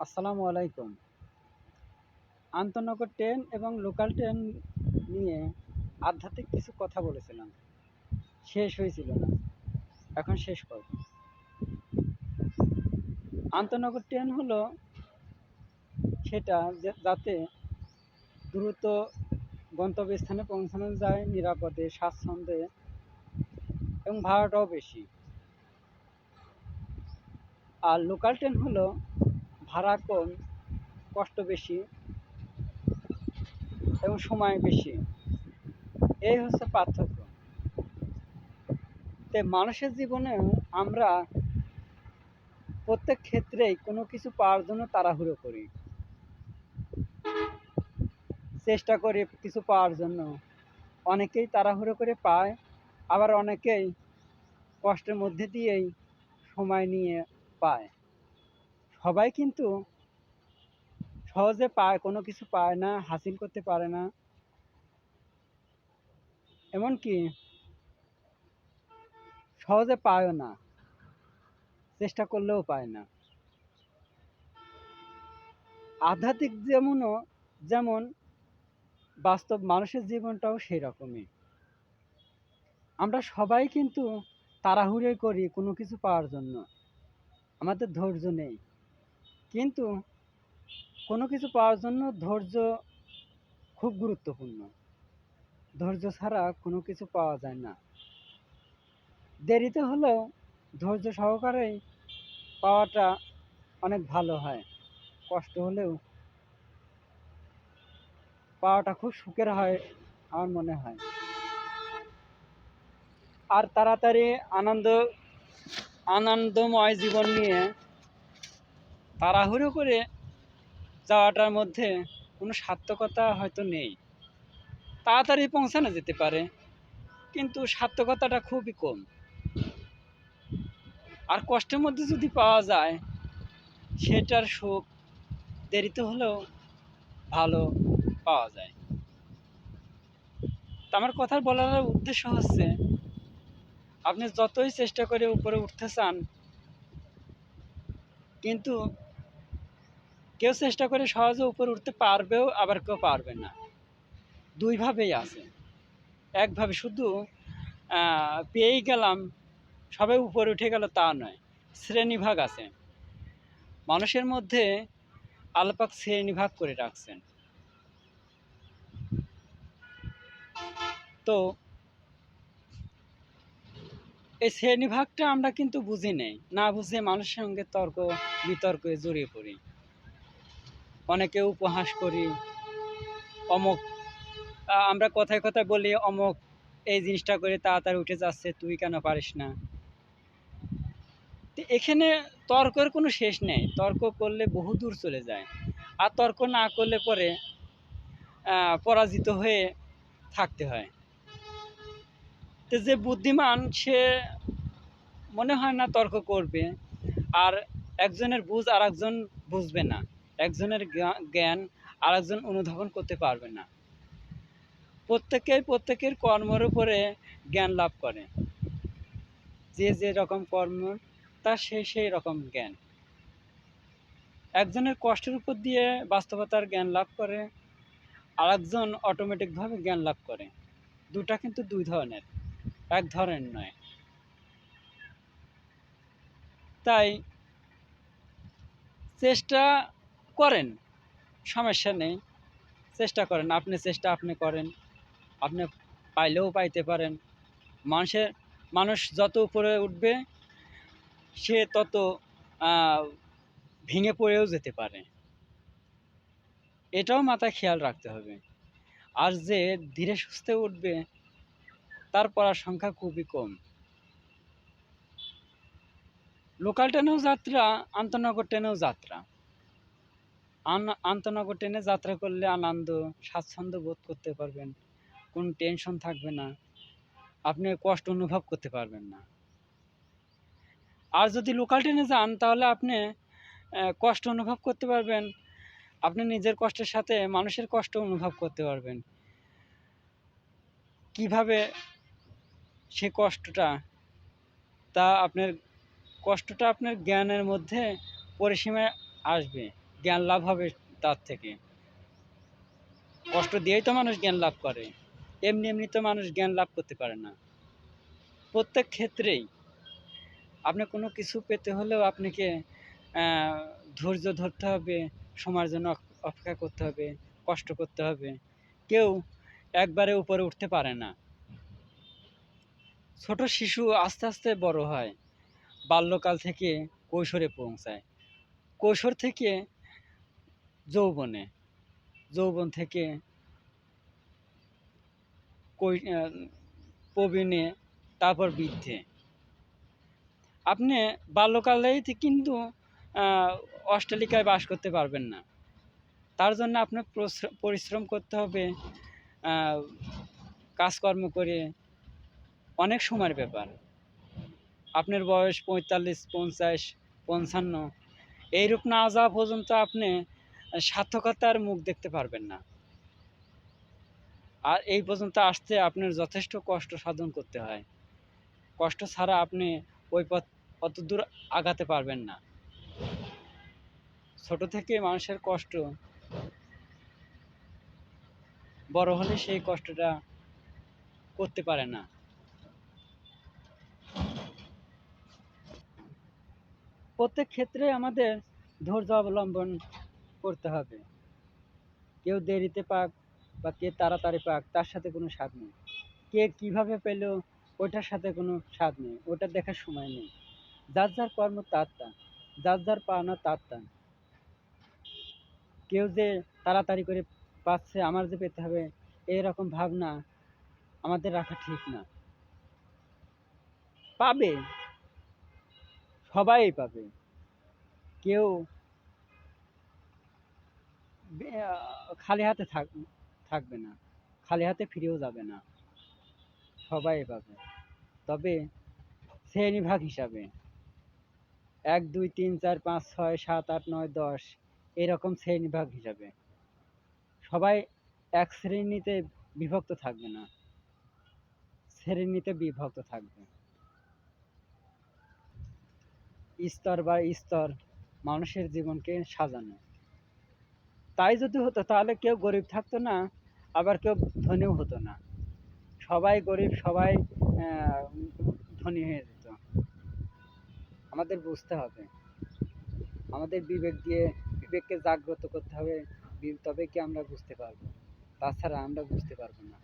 আসসালামু আলাইকুম। আন্তনগর ট্রেন এবং লোকাল ট্রেন নিয়ে আধ্যাত্মিক কিছু কথা বলেছিলাম। শেষ হয়েছিল না। এখন শেষ করব। আন্তনগর ট্রেন হলো সেটা যাতে দ্রুত গন্তব্যস্থানে পৌঁছানো যায়, নিরাপদে, স্বাচ্ছন্দ্যে এবং ভাড়াটাও বেশি। আর লোকাল ট্রেন হলো ভাড়া কম, কষ্ট বেশি এবং সময় বেশি। এই হচ্ছে পার্থক্য। তে মানুষের জীবনেও আমরা প্রত্যেক ক্ষেত্রেই কোনো কিছু পাওয়ার জন্য তাড়াহুড়ো করি। চেষ্টা করি কিছু পাওয়ার জন্য। অনেকেই তাড়াহুড়ো করে পায়, আবার অনেকেই কষ্টের মধ্যে দিয়েই সময় নিয়ে পায়। সবাই কিন্তু সহজে পায়, কোনো কিছু পায় না, হাসিল করতে পারে না। এমনকি সহজে পায়ও না, চেষ্টা করলেও পায় না। আধ্যাত্মিক যেমনও, যেমন বাস্তব মানুষের জীবনটাও সেই রকমই আমরা সবাই কিন্তু তাড়াহুড়োই করি কোনো কিছু পাওয়ার জন্য। আমাদের ধৈর্য নেই। কিন্তু কোনো কিছু পাওয়ার জন্য ধৈর্য খুব গুরুত্বপূর্ণ। ধৈর্য ছাড়া কোনো কিছু পাওয়া যায় না। দেরিতে হলেও ধৈর্য সহকারেই পাওয়াটা অনেক ভালো হয়। কষ্ট হলেও পাওয়াটা খুব সুখের হয় আমার মনে হয়। আর তাড়াতাড়ি আনন্দ, আনন্দময় জীবন নিয়ে তাড়াহুড়ো করে যাওয়াটার মধ্যে কোনো সার্থকতা হয়তো নেই। তাড়াতাড়ি পৌঁছানো যেতে পারে, কিন্তু সার্থকতাটা খুবই কম। আর কষ্টের মধ্যে যদি পাওয়া যায়, সেটার সুখ দেরিতে হলেও ভালো পাওয়া যায়। তা আমার কথা বলার উদ্দেশ্য হচ্ছে, আপনি যতই চেষ্টা করে উপরে উঠতে চান, কিন্তু কেউ চেষ্টা করে সহজে উপরে উঠতে পারবেও, আবার কেউ পারবে না। দুইভাবেই আছে। একভাবে শুধু পেয়েই গেলাম সবাই উপরে উঠে গেল তা নয়, শ্রেণীভাগ আছে। মানুষের মধ্যে আলপাক শ্রেণীভাগ করে রাখছেন। তো, এই শ্রেণীভাগটা আমরা কিন্তু বুঝি নেই। না বুঝে মানুষের সঙ্গে তর্ক, বিতর্কে জড়িয়ে পড়ি। অনেকে উপহাস করি। অমক আমরা কথায় কথায় বলি, অমক, এই জিনিসটা করে তাড়াতাড়ি উঠে যাচ্ছে, তুই কেন পারিস না? তো এখানে তর্কের কোনো শেষ নেই। তর্ক করলে বহু দূর চলে যায়। আর তর্ক না করলে পরে পরাজিত হয়ে থাকতে হয়। তো যে বুদ্ধিমান, সে মনে হয় না তর্ক করবে। আর একজনের বুঝ আর একজন বুঝবে না। একজনের জ্ঞান আরেকজন অনুধাবন করতে পারবে না। প্রত্যেকেই প্রত্যেকের কর্মের উপরে জ্ঞান লাভ করে। যে যে রকম কর্ম, তার সেই সেই রকম জ্ঞান। একজনের কষ্টের উপর দিয়ে বাস্তবতার জ্ঞান লাভ করে আর একজন অটোমেটিকভাবে জ্ঞান লাভ করে। দুটা কিন্তু দুই ধরনের, এক ধরনের নয়। তাই চেষ্টা করেন, সমস্যা নেই। চেষ্টা করেন, আপনি চেষ্টা আপনি করেন। আপনি পাইলেও পাইতে পারেন। মানুষের, মানুষ যত উপরে উঠবে, সে তত ভেঙে পড়েও যেতে পারে। এটাও মাথায় খেয়াল রাখতে হবে। আর যে ধীরে সুস্থে উঠবে, তার পড়ার সংখ্যা খুবই কম। লোকাল ট্রেনেও যাত্রা, আন্তনগর ট্রেনেও যাত্রা। আন্তনগর ট্রেনে যাত্রা করলে আনন্দ, স্বাচ্ছন্দ্য বোধ করতে পারবেন। কোনো টেনশন থাকবে না। আপনি কষ্ট অনুভব করতে পারবেন না। আর যদি লোকাল ট্রেনে যান, তাহলে আপনি কষ্ট অনুভব করতে পারবেন। আপনি নিজের কষ্টের সাথে মানুষের কষ্ট অনুভব করতে পারবেন। কীভাবে সে কষ্টটা, তা আপনার, কষ্টটা আপনার জ্ঞানের মধ্যে পরিসীমায় আসবে। জ্ঞান লাভ হবে তার থেকে। কষ্ট দিয়েই তো মানুষ জ্ঞান লাভ করে। এমনি এমনি তো মানুষ জ্ঞান লাভ করতে পারে না। প্রত্যেক ক্ষেত্রেই আপনি কোনো কিছু পেতে হলেও আপনাকে ধৈর্য ধরতে হবে, সময়ের জন্য অপেক্ষা করতে হবে, কষ্ট করতে হবে। কেউ একবারে উপরে উঠতে পারে না। ছোট শিশু আস্তে আস্তে বড় হয়। বাল্যকাল থেকে কৈশোরে পৌঁছায়। কৈশোর থেকে যৌবনে। যৌবন থেকে প্রবীণে, তারপর বৃদ্ধে। আপনি বাল্যকালেই কিন্তু অস্ট্রেলিকায় বাস করতে পারবেন না। তার জন্য আপনার পরিশ্রম করতে হবে কাজকর্ম করে। অনেক সময়ের ব্যাপার। আপনার বয়স পঁয়তাল্লিশ, পঞ্চাশ, পঞ্চান্ন, এইরূপ না যাওয়া পর্যন্ত আপনি সার্থকতার মুখ দেখতে পারবেন না। আর এই পর্যন্ত আসতে আপনার যথেষ্ট কষ্ট সাধন করতে হয়। কষ্ট ছাড়া আপনি ওই পথ, অত দূর আগাতে পারবেন না। ছোট থেকে মানুষের কষ্ট, বড় হলে সেই কষ্টটা করতে পারে না। প্রত্যেক ক্ষেত্রে আমাদের ধৈর্য অবলম্বন করতে হবে। কেউ দেরিতে পাক বা কে তাড়াতাড়ি পাক, তার সাথে কোনো স্বাদ নেই। কে কীভাবে পেল ওটার সাথে কোনো স্বাদ নেই। ওটা দেখার সময় নেই। যার যার কর্ম তার তা, যার যার পাওনা তার তা। কেউ যে তাড়াতাড়ি করে পাচ্ছে, আমার যে পেতে হবে এরকম ভাবনা আমাদের রাখা ঠিক না। পাবে। সবাই পাবে। কেউ খালি হাতে থাক, থাকবে না। খালি হাতে ফিরেও যাবে না। সবাই পাবে তবে শ্রেণীভাগ হিসাবে এক, দুই, তিন, চার, পাঁচ, ছয়, সাত, আট, নয়, দশ এরকম শ্রেণীভাগ হিসাবে। সবাই এক শ্রেণীতে বিভক্ত থাকবে না। শ্রেণীতে বিভক্ত থাকবে। স্তর বা স্তর মানুষের জীবনকে সাজানো। তাই যদি হতো তাহলে কেউ গরিব থাকতো না, আবার কেউ ধনীও হতো না। সবাই গরিব, সবাই ধনী হয়ে যেত। আমাদের বুঝতে হবে। আমাদের বিবেক দিয়ে, বিবেককে জাগ্রত করতে হবে। তবে কি আমরা বুঝতে পারব? তাছাড়া আমরা বুঝতে পারব না।